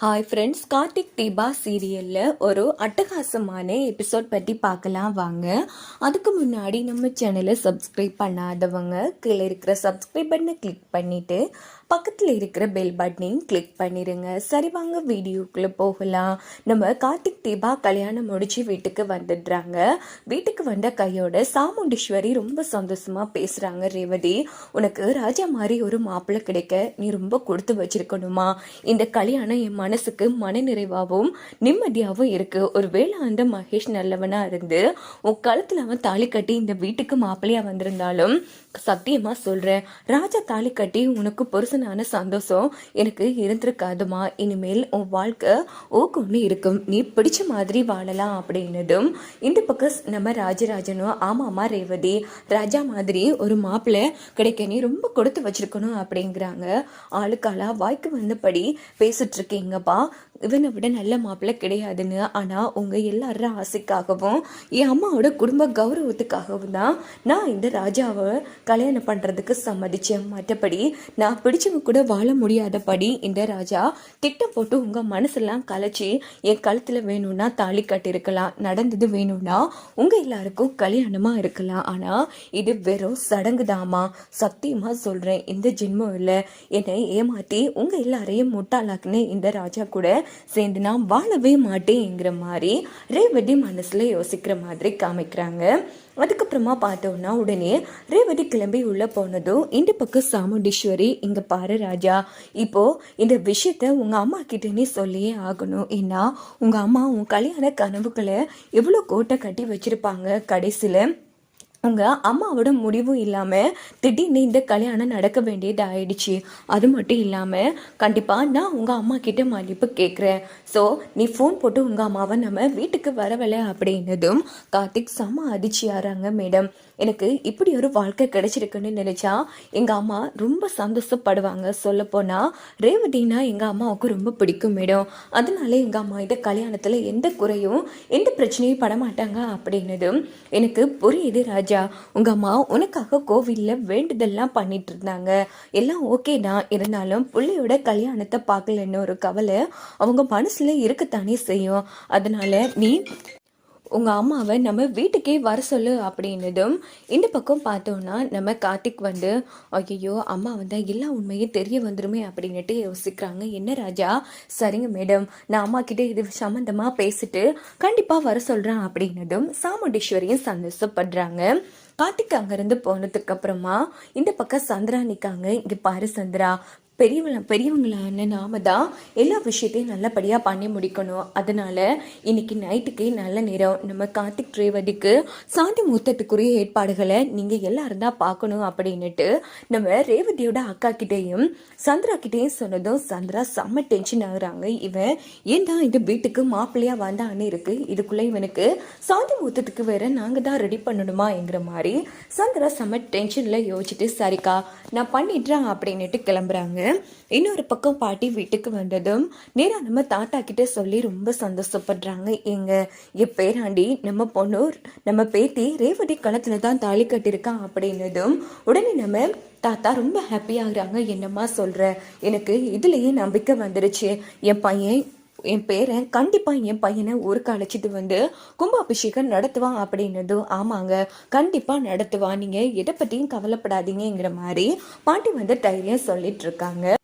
Hi friends Karthik Deepa சீரியலில் ஒரு அட்டகாசமான எபிசோட் பற்றி பார்க்கலாம் வாங்க. அதுக்கு முன்னாடி நம்ம சேனலை சப்ஸ்கிரைப் பண்ணாதவங்க கீழே இருக்கிற சப்ஸ்கிரைப் பண்ணை கிளிக் பண்ணிவிட்டு பக்கத்தில் இருக்கிற பெல் பட்டனையும் கிளிக் பண்ணிடுங்க சரி வாங்க வீடியோக்குள்ளே போகலாம். நம்ம கார்த்திக் தீபா கல்யாணம் முடிச்சு வீட்டுக்கு வந்துடுறாங்க. வீட்டுக்கு வந்த கையோட சாமுண்டீஸ்வரி ரொம்ப சந்தோஷமாக பேசுகிறாங்க ரேவதி. உனக்கு ராஜா மாதிரி ஒரு மாப்பிள்ளை கிடைக்க நீ ரொம்ப கொடுத்து வச்சிருக்கணுமா? இந்த கல்யாணம் என் மனசுக்கு மனநிறைவாகவும் நிம்மதியாகவும் இருக்குது ஒரு வேளை அந்த மகேஷ் நல்லவனாக இருந்து உன் கழுத்தில் அவன் தாலி கட்டி இந்த வீட்டுக்கு மாப்பிள்ளையாக வந்திருந்தாலும் சத்தியமாக சொல்கிறேன் ராஜா தாலி கட்டி உனக்கு புருஷனான சந்தோஷம் எனக்கு இருந்திருக்காதுமா இனிமேல் உன் வாழ்க்கை ஓக்கொன்று இருக்கும். நீ பிடிச்ச மாதிரி வாழலாம் அப்படின்னதும் இந்த பக்கம் நம்ம ராஜராஜனும் ஆமாமா ரேவதி ராஜா மாதிரி ஒரு மாப்பிள்ளை கிடைக்க நீ ரொம்ப கொடுத்து வச்சிருக்கணும் அப்படிங்கிறாங்க. ஆளுக்காலா வாய்க்கு வந்தபடி பேசிட்டு இருக்கீங்கப்பா. இவனை விட நல்ல மாப்பிள்ளை கிடையாதுன்னு ஆனால் உங்கள் எல்லாரும் ஆசைக்காகவும் என் அம்மாவோட குடும்ப கௌரவத்துக்காகவும் தான் நான் இந்த ராஜாவை கல்யாணம் பண்ணுறதுக்கு சம்மதித்தேன் மற்றபடி நான் பிடிச்சவங்க கூட வாழ முடியாதபடி இந்த ராஜா திட்டம் போட்டு உங்கள் மனசெல்லாம் கலைச்சி என் கழுத்தில் வேணும்னா தாலி கட்டியிருக்கலாம் நடந்தது வேணும்னா உங்கள் எல்லாருக்கும் கல்யாணமாக இருக்கலாம். ஆனால் இது வெறும் சடங்கு தாமா சத்தியமாக சொல்கிறேன் இந்த ஜென்மம் இல்லை. என்னை ஏமாற்றி உங்கள் எல்லாரையும் முட்டாளாக்குன்னு இந்த ராஜா கூட சேர்ந்து நான் வாழவே மாட்டேங்கிற மாதிரி ரேவதி மனசில் யோசிக்கிற மாதிரி காமிக்கிறாங்க. அதுக்கப்புறமா பார்த்தோம்னா உடனே ரேவதி கிளம்பி உள்ள போனதும் இந்த பக்கம் சாமுண்டீஸ்வரி இங்க பாரு ராஜா இப்போ இந்த விஷயத்த உங்க அம்மா கிட்ட நீ சொல்லியே ஆகணும். ஏன்னா உங்க அம்மா உன் கல்யாண கனவுகளை எவ்வளோ கோட்டை கட்டி வச்சிருப்பாங்க கடைசியில். உங்கள் அம்மாவோட முடிவும் இல்லாமல் திடீர்னு இந்த கல்யாணம் நடக்க வேண்டியது ஆயிடுச்சு. அது மட்டும் இல்லாமல் கண்டிப்பாக நான் உங்கள் அம்மா கிட்ட மன்னிப்பு கேட்குறேன் ஸோ நீ ஃபோன் போட்டு உங்கள் அம்மாவை நம்ம வீட்டுக்கு வரவில்லை அப்படின்னதும் கார்த்திக் செம்ம அதிர்ச்சி ஆறாங்க மேடம் எனக்கு இப்படி ஒரு வாழ்க்கை கிடைச்சிருக்குன்னு நினச்சா எங்கள் அம்மா ரொம்ப சந்தோஷப்படுவாங்க. சொல்லப்போனால் ரேவதினா எங்கள் அம்மாவுக்கு ரொம்ப பிடிக்கும் மேடம். அதனால எங்கள் அம்மா இதை கல்யாணத்தில் எந்த குறையும் எந்த பிரச்சனையும் படமாட்டாங்க அப்படின்னதும் எனக்கு புரியுது ராஜா. உங்கள் அம்மா உனக்காக கோவிலில் வேண்டுதல்லாம் பண்ணிட்டு இருந்தாங்க எல்லாம் ஓகே தான். இருந்தாலும் பிள்ளையோட கல்யாணத்தை பார்க்கலன்னு ஒரு கவலை அவங்க மனசில் இருக்கத்தானே செய்யும். அதனால் நீ உங்கள் அம்மாவை நம்ம வீட்டுக்கே வர சொல்லு அப்படின்னதும் இந்த பக்கம் பார்த்தோன்னா நம்ம கார்த்திக் வந்து ஐயோ அம்மா வந்தால் எல்லா உண்மையும் தெரிய வந்துருமே அப்படின்னுட்டு யோசிக்கிறாங்க. என்ன ராஜா? சரிங்க மேடம். நான் அம்மா கிட்டே இது சம்மந்தமாக பேசிட்டு கண்டிப்பாக வர சொல்கிறேன் அப்படின்னதும் சாமுண்டீஸ்வரியும் சந்தோஷப்படுறாங்க. கார்த்திக் அங்கேருந்து போனதுக்கப்புறமா இந்த பக்கம் சந்திரா நிற்காங்க இங்கே பாரு சந்திரா. பெரியவங்க பெரியவங்களான நாம தான் எல்லா விஷயத்தையும் நல்லபடியாக பண்ணி முடிக்கணும். அதனால் இன்னைக்கு நைட்டுக்கு நல்ல நேரம். நம்ம கார்த்திக் ரேவதிக்கு சாந்தி முகூர்த்தத்துக்குரிய ஏற்பாடுகளை நீங்கள் எல்லாரும் தான் பார்க்கணும் அப்படின்னுட்டு நம்ம ரேவதியோட அக்கா கிட்டேயும் சந்திரா கிட்டேயும் சொன்னதும் சந்திரா செம்ம டென்ஷன் ஆகுறாங்க. இவன் ஏன்டா இது வீட்டுக்கு மாப்பிள்ளையாக வந்தான்னு இருக்கு. இதுக்குள்ளே இவனுக்கு சாந்தி முகூர்த்தத்துக்கு வேற நாங்கள் தான் ரெடி பண்ணணுமாங்கிற மாதிரி சந்திரா செம்ம டென்ஷனில் யோசிச்சுட்டு சரிக்கா நான் பண்ணிடுறேன் அப்படின்னுட்டு கிளம்புறாங்க. இன்னொரு பக்கம் பாட்டி வீட்டுக்கு வந்ததும் நேராக நம்ம தாத்தா கிட்ட சொல்லி ரொம்ப சந்தோஷப்படுறாங்க. எங்க என் பேராண்டி நம்ம பொண்ணு நம்ம பேத்தி ரேவதி களத்துல தான் தாலி கட்டியிருக்கான் அப்படின்னதும் உடனே நம்ம தாத்தா ரொம்ப ஹாப்பியாகிறாங்க என்னம்மா சொல்கிற எனக்கு இதுலேயே நம்பிக்கை வந்துருச்சு. என் பையன் என் பேரன் கண்டிப்பாக என் பையனை ஊருக்கு அழைச்சிட்டு வந்து கும்பாபிஷேகம் நடத்துவான் அப்படின்னதும் ஆமாங்க கண்டிப்பாக நடத்துவான். நீங்கள் எதை பற்றியும் கவலைப்படாதீங்கிற மாதிரி பாட்டி வந்து தைரியம் சொல்லிட்டு இருக்காங்க.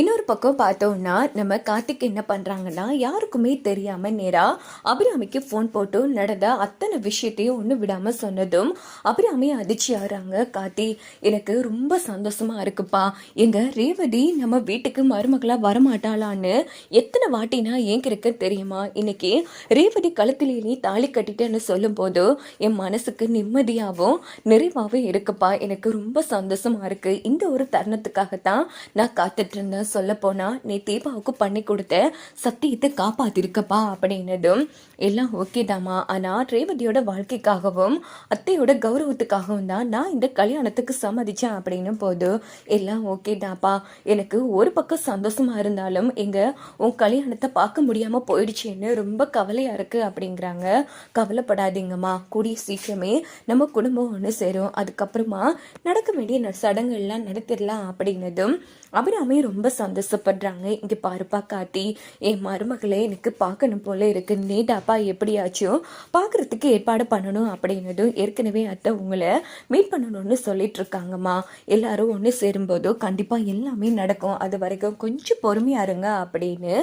இன்னொரு பக்கம் பார்த்தோம்னா நம்ம கார்த்திக் என்ன பண்ணுறாங்கன்னா யாருக்குமே தெரியாமல் நேராக அபிராமிக்கு ஃபோன் போட்டு நடந்த அத்தனை விஷயத்தையும் ஒன்றும் விடாமல் சொன்னதும் அபிராமி அதிர்ச்சி ஆகிறாங்க. கார்த்தி எனக்கு ரொம்ப சந்தோஷமாக இருக்குப்பா. எங்கள் ரேவதி நம்ம வீட்டுக்கு மருமகளாக வரமாட்டாளான்னு எத்தனை வாட்டினா ஏங்க இருக்க தெரியுமா? இன்னைக்கு ரேவதி கழுத்துலேயே நீ தாலி கட்டிட்டேன்னு சொல்லும்போது என் மனசுக்கு நிம்மதியாகவும் நிறைவாகவும் இருக்குப்பா. எனக்கு ரொம்ப சந்தோஷமாக இருக்குது இந்த ஒரு தருணத்துக்காகத்தான் நான் காத்துட்ருந்தேன் இருந்தேன் சொல்ல போனா நீ தீபாவுக்கு பண்ணி கொடுத்த சத்தியத்தை காப்பாத்திருக்கப்பா அப்படின்னதும் எல்லாம் ஓகே தாமா ஆனால் ரேவதியோட வாழ்க்கைக்காகவும் அத்தையோட கௌரவத்துக்காகவும் தான் நான் இந்த கல்யாணத்துக்கு சம்மதிச்சேன் அப்படின்னும் போது எல்லாம் ஓகே தாப்பா எனக்கு ஒரு பக்கம் சந்தோஷமா இருந்தாலும் எங்கள் உன் கல்யாணத்தை பார்க்க முடியாமல் போயிடுச்சேன்னு ரொம்ப கவலையாக இருக்குது அப்படிங்கிறாங்க. கவலைப்படாதீங்கம்மா. கூடிய சீக்கிரமே நம்ம குடும்பம் ஒன்று சேரும். அதுக்கப்புறமா நடக்க வேண்டிய ந- சடங்குகள்லாம் நடத்திடலாம் அப்படின்னதும் அபிராமி ரொம்ப சந்தோஷப்படுறாங்க. இங்கே பாருப்பா காட்டி என் மருமகளை எனக்கு பார்க்கணும் போல இருக்கு. நீட்டாப்பா எப்படியாச்சும் பார்க்கறதுக்கு ஏற்பாடு பண்ணணும் அப்படின்னதும் ஏற்கனவே அத்தை உங்களை மீட் பண்ணணும்னு சொல்லிட்டு இருக்காங்கம்மா எல்லாரும் ஒன்று சேரும்போதும் கண்டிப்பாக எல்லாமே நடக்கும். அது வரைக்கும் கொஞ்சம் பொறுமையா இருங்க அப்படின்னு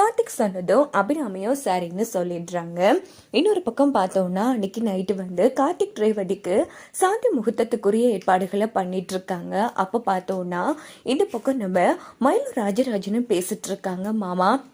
கார்த்திக் சொன்னதும் அபிராமியும் சரின்னு சொல்லிடுறாங்க. இன்னொரு பக்கம் பார்த்தோம்னா அன்னைக்கு நைட்டு வந்து கார்த்திக் ரேவதிக்கு சாந்தி முகூர்த்தத்துக்குரிய ஏற்பாடுகளை பண்ணிட்டு இருக்காங்க அப்போ பார்த்தோம்னா இந்த பக்கம் நம்ம மயிலு ராஜராஜனும் பேசிட்டு இருக்காங்க மாமா.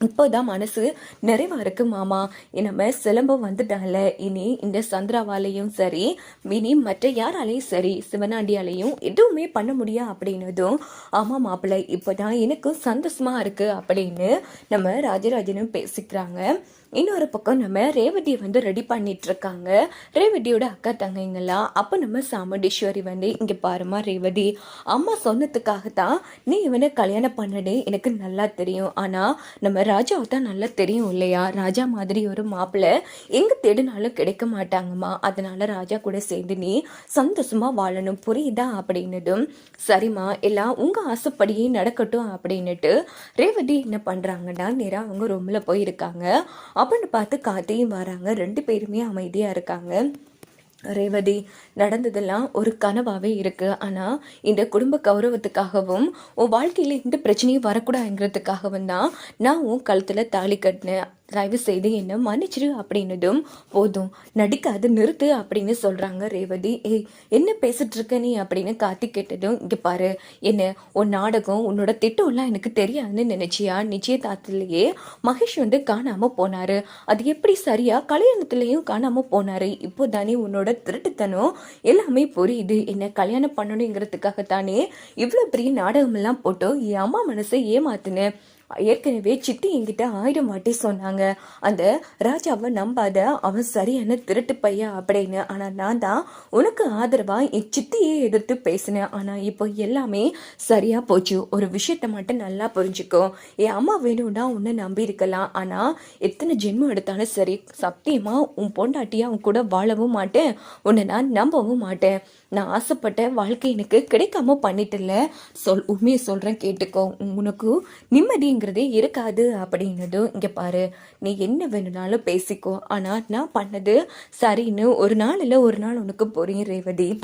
இப்போதான் மனசு நிறைவா இருக்கு மாமா. நம்ம சிலம்பம் வந்துட்டால இனி இந்த சந்திராவாலையும் சரி இனி மற்ற யாராலையும் சரி சிவனாண்டியாலையும் எதுவுமே பண்ண முடியா அப்படின்னதும் ஆமா மாப்பிள்ளை இப்போதான் எனக்கும் சந்தோஷமா இருக்கு அப்படின்னு நம்ம ராஜராஜனும் பேசிக்கிறாங்க. இன்னொரு பக்கம் நம்ம ரேவதியை வந்து ரெடி பண்ணிட்டு இருக்காங்க ரேவதியோட அக்கா தங்கைங்கெல்லாம் அப்போ நம்ம சாமுண்டீஸ்வரி வந்து இங்கே பாருமா ரேவதி அம்மா சொன்னதுக்காக தான் நீ இவனை கல்யாணம் பண்ணனே எனக்கு நல்லா தெரியும். ஆனால் நம்ம ராஜாவை தான் நல்லா தெரியும் இல்லையா? ராஜா மாதிரி ஒரு மாப்பிள்ளை எங்கே தேடினாலும் கிடைக்க மாட்டாங்கம்மா. அதனால ராஜா கூட சேர்ந்து நீ சந்தோஷமா வாழணும். புரியுதா? அப்படின்னதும் சரிம்மா எல்லாம் உங்கள் ஆசைப்படியே நடக்கட்டும் அப்படின்னுட்டு ரேவதி என்ன பண்ணுறாங்கன்னா நேராக அவங்க ரூமில் போயிருக்காங்க. அப்படின்னு பார்த்து கார்த்தியும் வராங்க. ரெண்டு பேருமே அமைதியாக இருக்காங்க. ரேவதி நடந்ததெல்லாம் ஒரு கனவாகவே இருக்குது ஆனால் இந்த குடும்ப கௌரவத்துக்காகவும் உன் வாழ்க்கையில் எந்த பிரச்சனையும் வரக்கூடாதுங்கிறதுக்காகவும் தான் நான் உன் கழுத்தில் தாலி கட்டினேன். தயவு செய்து என்ன மன்னிச்சிரு அப்படின்னதும் போதும். நடிக்காது நிறுத்து அப்படின்னு சொல்கிறாங்க ரேவதி. ஏய் என்ன பேசிட்டு இருக்க நீ அப்படின்னு காத்தி கேட்டதும் இங்கே பாரு என்ன உன் நாடகம் உன்னோட திட்டம்லாம் எனக்கு தெரியாதுன்னு நினைச்சியா? நிச்சயதார்த்தத்திலேயே மகேஷ் வந்து காணாமல் போனாரு. அது எப்படி சரியா? கல்யாணத்துலேயும் காணாமல் போனாரு. இப்போ தானே உன்னோட திருட்டுத்தனம் எல்லாமே புரியுது. என்ன கல்யாணம் பண்ணணுங்கிறதுக்காக தானே இவ்வளோ பெரிய நாடகம் எல்லாம் என் அம்மா மனசை ஏமாத்துனேன் ஏற்கனவே சித்தி என்கிட்ட ஆயிரம் வாட்டி சொன்னாங்க. அந்த ராஜாவை நம்பாத அவன் சரியான திருட்டு பையன் அப்படின்னு. ஆனால் நான் தான் உனக்கு ஆதரவாக என் சித்தியே எதிர்த்து பேசினேன். ஆனால் இப்போ எல்லாமே சரியாக போச்சு. ஒரு விஷயத்த மட்டும் நல்லா புரிஞ்சுக்கோ. என் அம்மா வேணும்னா உன்னை நம்பி இருக்கலாம். ஆனால் எத்தனை ஜென்மம் எடுத்தாலும் சரி சத்தியமாக உன் பொண்டாட்டியாக உன் கூட வாழவும் மாட்டேன். உன்னை நான் நம்பவும் மாட்டேன். நான் ஆசைப்பட்ட வாழ்க்கை எனக்கு கிடைக்காம பண்ணிட்டல சொல் உண்மையை சொல்கிறேன் கேட்டுக்கோ. உனக்கு அப்படிங்கிறதே இருக்காது அப்படின்னதும் இங்கே பாரு நீ என்ன வேணும்னாலும் பேசிக்கோ. ஆனால் நான் பண்ணது சரின்னு ஒரு நாள் இல்லை ஒரு நாள் உனக்கு புரியும் ரேவதி.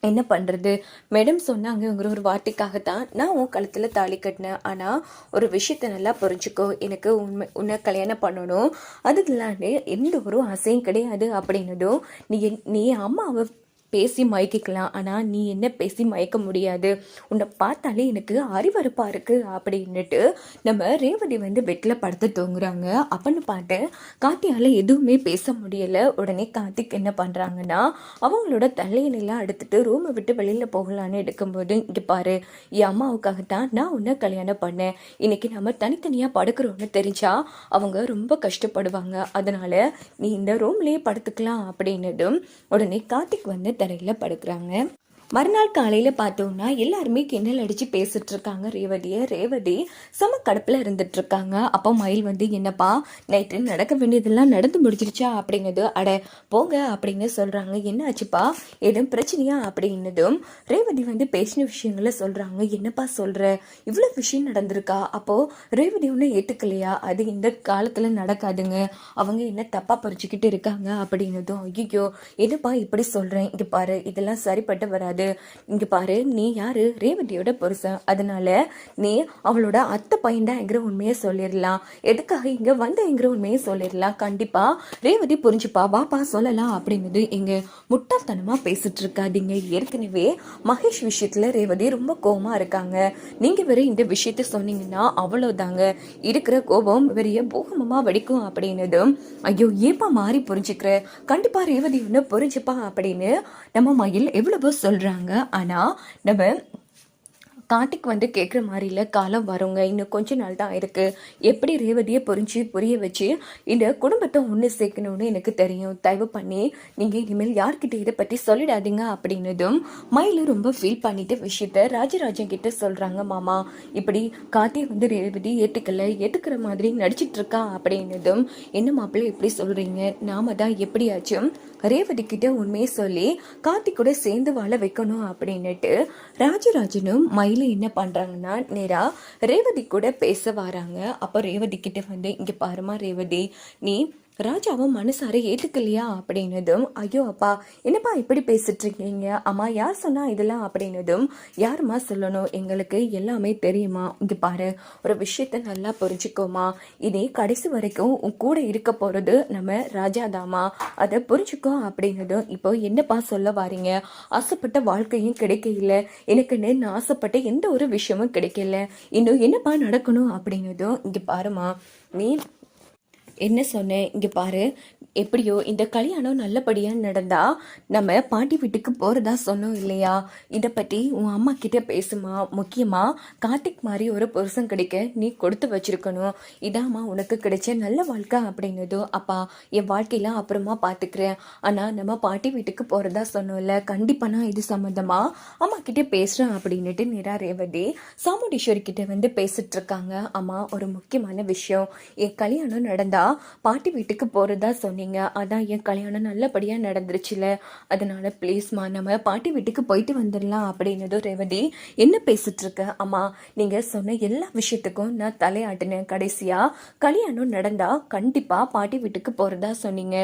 என்ன பண்ணுறது மேடம் சொன்னாங்கங்கிற ஒரு வார்த்தைக்காகத்தான் நான் உன் கழுத்தில் தாலி கட்டினேன். ஆனால் ஒரு விஷயத்த நல்லா புரிஞ்சுக்கோ. எனக்கு உண்மை உன்னை கல்யாணம் பண்ணணும். அதுக்கு எந்த ஒரு ஆசையும் கிடையாது அப்படின்னதும் நீ என்- நீ அம்மாவை பேசி மயக்கிக்கலாம். ஆனால் நீ என்ன பேசி மயக்க முடியாது? உன்னை பார்த்தாலே எனக்கு அறிவறுப்பாக இருக்குது அப்படின்னுட்டு நம்ம ரேவதி வந்து பெட்டில் படுத்து தூங்குறாங்க. அப்படின்னு பார்த்து கார்த்தியால் எதுவுமே பேச முடியலை. உடனே கார்த்திக் என்ன பண்ணுறாங்கன்னா அவங்களோட தலையணையெல்லாம் எடுத்துகிட்டு ரூமை விட்டு வெளியில் போகலான்னு எடுக்கும்போது இங்கே பாரு என் அம்மாவுக்காகத்தான் நான் உன்னை கல்யாணம் பண்ணேன். இன்னைக்கு நம்ம தனித்தனியாக படுக்கிறோன்னு தெரிஞ்சா அவங்க ரொம்ப கஷ்டப்படுவாங்க. அதனால் நீ இந்த ரூம்லேயே படுத்துக்கலாம் அப்படின்னதும் உடனே கார்த்திக் வந்து தரையில் படுக்கிறாங்க மறுநாள் காலையில் பார்த்தோம்னா எல்லாருமே கிண்டல் அடித்து பேசிட்டு இருக்காங்க. ரேவதியை ரேவதி செம கடுப்பில் இருந்துட்டு இருக்காங்க. அப்போ மயில் வந்து என்னப்பா நைட்டு நடக்க வேண்டியதெல்லாம் நடந்து முடிச்சிருச்சா அப்படின்னது அட போங்க அப்படின்னு சொல்கிறாங்க என்ன ஆச்சுப்பா எதுவும் பிரச்சனையா? அப்படின்னதும் ரேவதி வந்து பேசின விஷயங்களை சொல்கிறாங்க என்னப்பா சொல்கிற இவ்வளோ விஷயம் நடந்திருக்கா? அப்போது ரேவதி ஒன்றும் ஏற்றுக்கலையா அது இந்த காலத்தில் நடக்காதுங்க. அவங்க என்ன தப்பாக பறிச்சுக்கிட்டு இருக்காங்க? அப்படின்னதும் ஐயோ என்னப்பா இப்படி சொல்கிறேன் இங்கே பாரு இதெல்லாம் சரிப்பட்டு வராது. இங்கே பாரு நீ யாரு? ரேவதியோட புருஷன். அதனால நீ அவளோட அத்தை பையன்டாங்கிற உண்மையை சொல்லிடலாம். எதுக்காக இங்கே வந்தங்கிற உண்மையை சொல்லிடலாம். கண்டிப்பாக ரேவதி புரிஞ்சுப்பா. வாப்பா சொல்லலாம் அப்படின்னது இங்கே முட்டாள்தனமாக பேசிட்டு இருக்காதீங்க. ஏற்கனவே மகேஷ் விஷயத்தில் ரேவதி ரொம்ப கோபமாக இருக்காங்க. நீங்கள் வேற இந்த விஷயத்த சொன்னீங்கன்னா அவ்வளோதாங்க இருக்கிற கோபம் வெறிய பூகமமாக வெடிக்கும் அப்படின்னதும் ஐயோ ஏப்பா மாறி புரிஞ்சுக்கிற? கண்டிப்பா ரேவதி ஒன்று புரிஞ்சுப்பா அப்படின்னு நம்ம மயில் எவ்வளவோ சொல்கிறாங்க ஆனால் நம்ம கார்த்திக் வந்து கேட்குற மாதிரி இல்லை காலம் வருங்க. இன்னும் கொஞ்ச நாள் தான் இருக்குது எப்படி ரேவதியை புரிஞ்சு புரிய வச்சு இந்த குடும்பத்தை ஒன்று சேர்க்கணும்னு எனக்கு தெரியும். தயவு பண்ணி நீங்கள் இனிமேல் யார்கிட்ட இதை பற்றி சொல்லிடாதீங்க அப்படின்னதும் மயிலு ரொம்ப ஃபீல் பண்ணிட்டு விஷயத்த ராஜராஜன் கிட்ட சொல்கிறாங்க மாமா இப்படி கார்த்தியை வந்து ரேவதி ஏற்றுக்கல ஏற்றுக்கிற மாதிரி நடிச்சிட்டு இருக்கா? அப்படின்னதும் என்ன மாப்பிள்ளை எப்படி சொல்கிறீங்க நாம தான் எப்படியாச்சும் ரேவதி கிட்ட உண்மையை சொல்லி கார்த்திக் கூட சேர்ந்து வாழ வைக்கணும் அப்படின்னுட்டு ராஜராஜனும் மயிலும் என்ன பண்ணுறாங்கன்னா நேரா ரேவதி கூட பேச வராங்க. அப்போ ரேவதி கிட்ட வந்து இங்கே பாருமா ரேவதி நீ ராஜாவும் மனசார ஏற்றுக்கலையா அப்படின்னதும் ஐயோ அப்பா என்னப்பா இப்படி பேசிட்டு இருக்கீங்க அம்மா யார் சொன்னா இதெல்லாம்? அப்படின்னதும் யாரும்மா சொல்லணும்? எங்களுக்கு எல்லாமே தெரியுமா? இங்க பாரு ஒரு விஷயத்த நல்லா புரிஞ்சுக்கோமா. இதே கடைசி வரைக்கும் உன் கூட இருக்க போறது நம்ம ராஜாதாமா அதை புரிஞ்சுக்கோ அப்படின்னதும் இப்போ என்னப்பா சொல்ல வாரீங்க? ஆசைப்பட்ட வாழ்க்கையும் கிடைக்கல எனக்குன்னு நான் ஆசைப்பட்ட எந்த ஒரு விஷயமும் கிடைக்கல இன்னும் என்னப்பா நடக்கணும்? அப்படின்னதும் இங்க பாருமா நீ என்ன சொன்னேன்? இங்கே பாரு. எப்படியோ இந்த கல்யாணம் நல்லபடியாக நடந்தால் நம்ம பாட்டி வீட்டுக்கு போகிறதா சொன்னோம் இல்லையா? இதை பற்றி உன் அம்மா கிட்ட பேசுமா? முக்கியமாக கார்த்திக் மாதிரி ஒரு புருஷன் கிடைக்க நீ கொடுத்து வச்சிருக்கணும். இதாம்மா உனக்கு கிடைச்ச நல்ல வாழ்க்கை அப்படின்னதோ அப்பா என் வாழ்க்கையில அப்புறமா பார்த்துக்கிறேன் ஆனால் நம்ம பாட்டி வீட்டுக்கு போகிறதா சொன்னோம்ல கண்டிப்பாக நான் இது சம்மந்தமாக அம்மா கிட்டே பேசுகிறேன் அப்படின்னுட்டு நிரா ரேவதி சாமுண்டீஸ்வரி கிட்டே வந்து பேசிகிட்ருக்காங்க அம்மா ஒரு முக்கியமான விஷயம். என் கல்யாணம் நடந்தால் பாட்டி வீட்டுக்கு போகிறதா சொன்னீங்க. அதான் என் கல்யாணம் நல்லபடியாக நடந்துருச்சுல. அதனால் ப்ளீஸ்மா நம்ம பாட்டி வீட்டுக்கு போயிட்டு வந்துடலாம் அப்படின்னதும் ரேவதி என்ன பேசிகிட்ருக்க அம்மா நீங்கள் சொன்ன எல்லா விஷயத்துக்கும் நான் தலையாட்டினேன் கடைசியாக கல்யாணம் நடந்தால் கண்டிப்பாக பாட்டி வீட்டுக்கு போகிறதா சொன்னீங்க.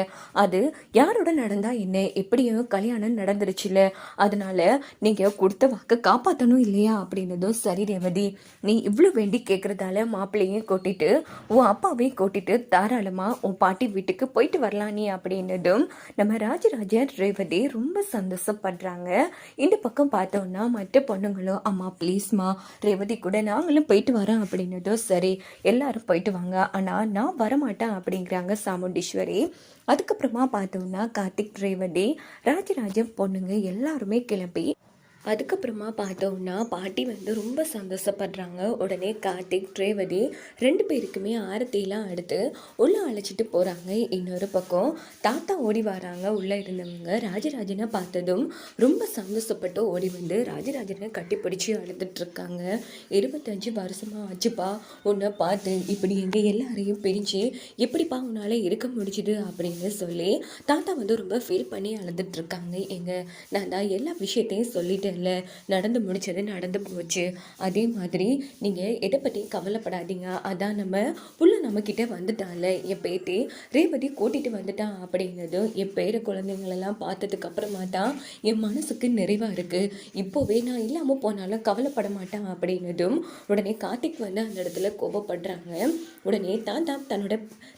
அது யாரோட நடந்தால் என்ன? எப்படியும் கல்யாணம் நடந்துருச்சுல. அதனால் நீங்கள் கொடுத்த வாக்கு காப்பாற்றணும் இல்லையா? அப்படின்னதும் சரி ரேவதி. நீ இவ்வளோ வேண்டி கேட்குறதால மாப்பிள்ளையும் கூட்டிட்டு உன் அப்பாவையும் கூட்டிட்டு தாராளமாக உன் பாட்டி வீட்டுக்கு போயிட்டு வரலாம் நீ அப்படின்னதும் நம்ம ராஜராஜன் ரேவதி ரொம்ப சந்தோஷப்படுறாங்க. இந்த பக்கம் பார்த்தோன்னா மற்ற பொண்ணுங்களும் அம்மா ப்ளீஸ்மா ரேவதி கூட நாங்களும் போயிட்டு வரோம் அப்படின்னதும் சரி எல்லாரும் போயிட்டு வாங்க. ஆனால் நான் வரமாட்டேன் அப்படிங்கிறாங்க சாமுண்டீஸ்வரி. அதுக்கப்புறமா பார்த்தோம்னா கார்த்திக் ரேவதி ராஜராஜன் பொண்ணுங்க எல்லாருமே கிளம்பி அதுக்கப்புறமா பார்த்தோம்னா பாட்டி வந்து ரொம்ப சந்தோஷப்படுறாங்க. உடனே கார்த்திக் ரேவதி ரெண்டு பேருக்குமே ஆரத்தியெல்லாம் எடுத்து உள்ளே அழைச்சிட்டு போகிறாங்க இன்னொரு பக்கம் தாத்தா ஓடி வராங்க. உள்ளே இருந்தவங்க ராஜராஜனை பார்த்ததும் ரொம்ப சந்தோஷப்பட்டு ஓடி வந்து ராஜராஜனை கட்டி பிடிச்சி இருக்காங்க. இருபத்தஞ்சி வருஷமா ஆச்சுப்பா. உன்னை பார்த்து இப்படி எங்கள் எல்லாரையும் பிரிஞ்சு எப்படிப்பா உன்னால் இருக்க முடிஞ்சுது அப்படின்னு சொல்லி தாத்தா வந்து ரொம்ப ஃபீல் பண்ணி அழுதுட்டு எங்கள் நான் தான் எல்லா விஷயத்தையும் இல்லை நடந்து முடிச்சது நடந்து போச்சு. அதே மாதிரி நீங்கள் எதை பற்றியும் கவலைப்படாதீங்க. அதான் நம்ம புள்ள நம்மக்கிட்ட வந்துட்டால என் பேத்தி ரேவதி கூட்டிகிட்டு வந்துட்டான் அப்படின்னதும் என் பேர குழந்தைங்களெல்லாம் பார்த்ததுக்கு அப்புறமா தான் என் மனசுக்கு நிறைவாக இருக்குது இப்போவே நான் இல்லாமல் போனாலும் கவலைப்பட மாட்டான் அப்படின்னதும் உடனே கார்த்திக் வந்து அந்த இடத்துல கோபப்படுறாங்க. உடனே தாத்தா தன்னோட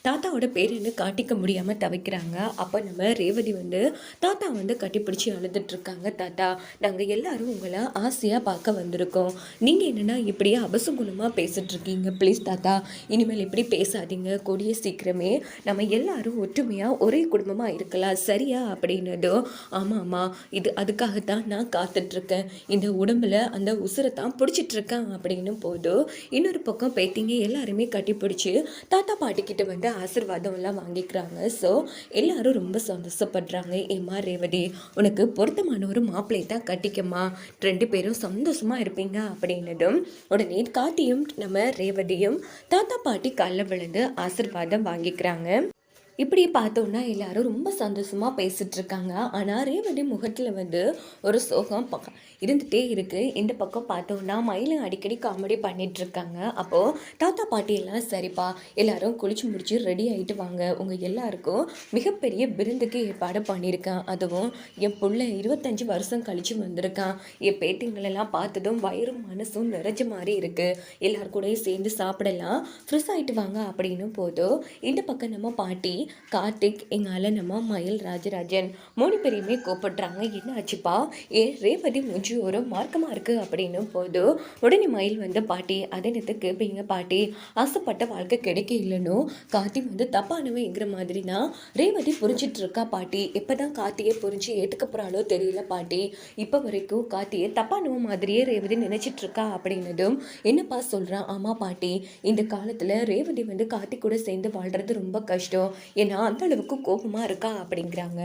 தாத்தாவோட பேருன்னு காட்டிக்க முடியாமல் தவிக்கிறாங்க. அப்போ நம்ம ரேவதி வந்து தாத்தா வந்து கட்டிப்பிடிச்சி அழுதுட்டு இருக்காங்க தாத்தா. நாங்கள் எல்லாரும் உங்களை ஆசையாக பார்க்க வந்திருக்கோம். நீங்கள் என்னென்னா இப்படியே அபசகுணமாக பேசிகிட்ருக்கீங்க ப்ளீஸ் தாத்தா இனிமேல் இப்படி பேசாதீங்க. கூடிய சீக்கிரமே நம்ம எல்லாரும் ஒற்றுமையாக ஒரே குடும்பமாக இருக்கலாம். சரியா? அப்படின்னதோ ஆமாம் ஆமாம் இது அதுக்காகத்தான் நான் காத்துட்ருக்கேன் இந்த உடம்புல அந்த உசுரை தான் பிடிச்சிட்டு இருக்கேன் அப்படின்னு போதும் இன்னொரு பக்கம் பேத்திங்க எல்லாருமே கட்டி பிடிச்சி தாத்தா பாட்டிக்கிட்ட வந்து ஆசீர்வாதம் எல்லாம் வாங்கிக்கிறாங்க. ஸோ எல்லாரும் ரொம்ப சந்தோஷப்படுறாங்க. ஏமா ரேவதி உனக்கு பொருத்தமான ஒரு மாப்பிள்ளை தான் கட்டிக்கம்மா ரெண்டு பேரும் சந்தோஷமா இருப்பீங்க அப்படின்னதும் உடனே காட்டியும் நம்ம ரேவதியும் தாத்தா பாட்டி காலில் விழுந்து ஆசீர்வாதம் வாங்கிக்கிறாங்க. இப்படி பார்த்தோன்னா எல்லாரும் ரொம்ப சந்தோஷமாக பேசிகிட்டு இருக்காங்க ஆனால் ரேவதி முகத்தில் வந்து ஒரு சோகம் இருந்துகிட்டே இருக்குது இந்த பக்கம் பார்த்தோன்னா மயிலும் அடிக்கடி காமெடி பண்ணிகிட்ருக்காங்க இருக்காங்க தாத்தா பாட்டி எல்லாம் சரிப்பா எல்லாரும் குளிச்சு முடிச்சு ரெடி ஆகிட்டு வாங்க. உங்கள் எல்லாருக்கும் மிகப்பெரிய விருந்துக்கு ஏற்பாடு பண்ணியிருக்கேன். அதுவும் என் பிள்ளை இருபத்தஞ்சு வருஷம் கழித்து வந்திருக்கான். என் பேட்டிங்களெல்லாம் பார்த்ததும் வயிறும் மனசும் நிறைஞ்ச மாதிரி இருக்குது எல்லார் கூடயும் சேர்ந்து சாப்பிடலாம். ஃப்ரெஷ் ஆகிட்டு வாங்க அப்படின்னு போதும் இந்த பக்கம் நம்ம பாட்டி கார்த்திக் எங்கள் நம்ம மயில் ராஜராஜன் மூணு பேரையுமே கூப்பிடுறாங்க. என்ன ஆச்சுப்பா ஏ ரேவதி மூஞ்சி ஒரு மார்க்கமாக இருக்குது அப்படின்னு போது உடனே மயில் வந்து பாட்டி அதே நேரத்துக்கு கேட்பீங்க பாட்டி? ஆசைப்பட்ட வாழ்க்கை கிடைக்க இல்லைன்னு கார்த்தி வந்து தப்பானவங்கிற மாதிரி தான் ரேவதி புரிஞ்சிட்டு இருக்கா பாட்டி எப்பதான் கார்த்தியை புரிஞ்சு ஏற்றுக்க போகிறாளோ தெரியல பாட்டி. இப்போ வரைக்கும் கார்த்தியை தப்பானவ மாதிரியே ரேவதி நினச்சிட்டு இருக்கா அப்படின்னதும் என்னப்பா சொல்கிறான் ஆமா பாட்டி. இந்த காலத்தில் ரேவதி வந்து கார்த்தி கூட சேர்ந்து வாழ்கிறது ரொம்ப கஷ்டம். ஏன்னா அந்த அளவுக்கு கோபமாக இருக்கா அப்படிங்கிறாங்க.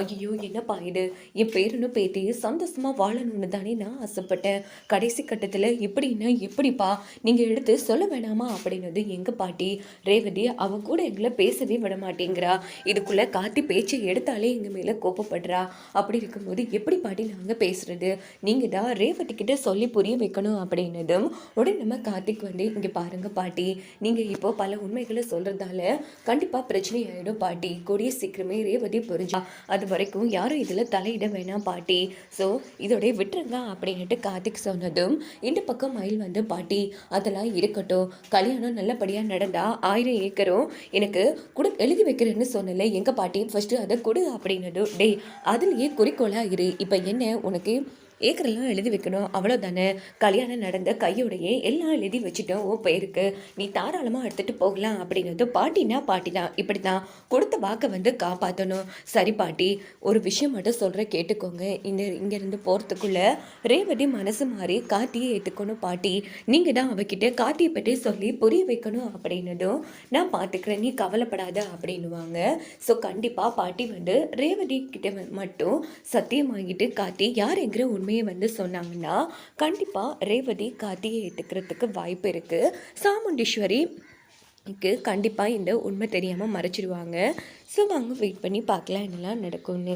ஐயோ என்னப்பா இது? என் பேரனும் பேத்தி சந்தோஷமாக வாழணும்னு தானே நான் ஆசைப்பட்டேன். கடைசி கட்டத்தில் எப்படின்னா எப்படிப்பா? நீங்கள் எடுத்து சொல்ல வேணாமா? அப்படின்னது எங்கள் பாட்டி. ரேவதி அவ கூட எங்களை பேசவே விட மாட்டேங்கிறா. இதுக்குள்ளே காத்தி பேச்சை எடுத்தாலே எங்கள் மேலே கோபப்படுறா. அப்படி இருக்கும்போது எப்படி பாட்டி நாங்கள் பேசுகிறது நீங்கள் தான் ரேவதி கிட்ட சொல்லி புரிய வைக்கணும் அப்படின்னதும் உடனே நம்ம கார்த்திக் வந்து இங்கே பாருங்கள் பாட்டி நீங்கள் இப்போ பல உண்மைகளை சொல்கிறதால கண்டிப்பாக பிரச்சனை ஆகிடும் பாட்டி. கூடிய சீக்கிரமே ரேவதி புரிஞ்சா. அது வரைக்கும் யாரும் இதில் தலையிட வேணாம் பாட்டி. ஸோ இதோடய விட்டுருங்க அப்படின்னுட்டு கார்த்திக் சொன்னதும் இந்த பக்கம் மயில் வந்து பாட்டி அதெல்லாம் இருக்கட்டும். கல்யாணம் நல்லபடியாக நடந்தால் ஆயிரம் ஏக்கரும் எனக்கு கொடு எழுதி வைக்கிறேன்னு சொன்னல எங்கள் பாட்டி ஃபஸ்ட்டு அதை கொடு அப்படின்னதும் டேய் அதுலேயே குறிக்கோளாக இரு. இப்போ என்ன உனக்கு ஏக்கரெல்லாம் எழுதி வைக்கணும். அவ்வளோதானே கல்யாணம் நடந்த கையோடையே எல்லாம் எழுதி வச்சுட்டோம். ஓ போயிருக்கு. நீ தாராளமாக எடுத்துகிட்டு போகலாம் அப்படின்னது பாட்டினா பாட்டி தான் இப்படி தான் கொடுத்த வாக்கை வந்து காப்பாற்றணும் சரி பாட்டி ஒரு விஷயம் மட்டும் சொல்கிற கேட்டுக்கோங்க. இந்த இங்கேருந்து போகிறதுக்குள்ளே ரேவதி மனசு மாறி கார்த்தியை ஏற்றுக்கணும் பாட்டி. நீங்கள் தான் அவகிட்ட காட்டியை பற்றி சொல்லி புரிய வைக்கணும் அப்படின்னதும் நான் பார்த்துக்கிறேன் நீ கவலைப்படாத அப்படின்னுவாங்க. ஸோ கண்டிப்பாக பாட்டி வந்து ரேவதி கிட்ட மட்டும் சத்தியம் வாங்கிட்டு கார்த்தி யாருங்கிற எல்லாருமே வந்து சொன்னாங்கன்னா கண்டிப்பாக ரேவதி கார்த்தியை ஏற்றுக்கிறதுக்கு வாய்ப்பு இருக்குது சாமுண்டீஸ்வரி க்கு கண்டிப்பாக இந்த உண்மை தெரியாமல் மறைச்சிடுவாங்க ஸோ வாங்க வெயிட் பண்ணி பார்க்கலாம் என்னெல்லாம் நடக்கும்னு.